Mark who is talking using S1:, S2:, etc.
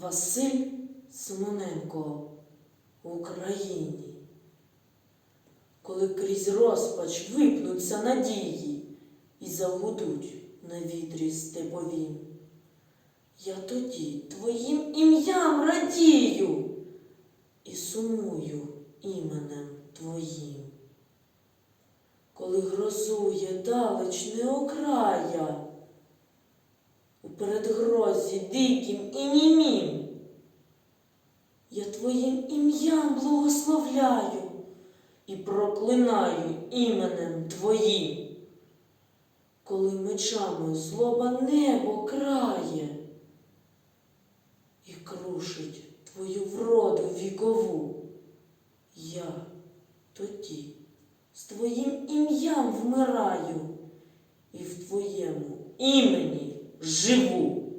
S1: Василь Симоненко в Україні. Коли крізь розпач випнуться надії і загудуть на вітрі степовім, я тоді твоїм ім'ям радію і сумую іменем твоїм. Коли грозує далеч передгрозі диким і німім, я твоїм ім'ям благословляю і проклинаю іменем твоїм. Коли мечами злоба небо крає і крушить твою вроду вікову, я тоді з твоїм ім'ям вмираю і в твоєму імені живу.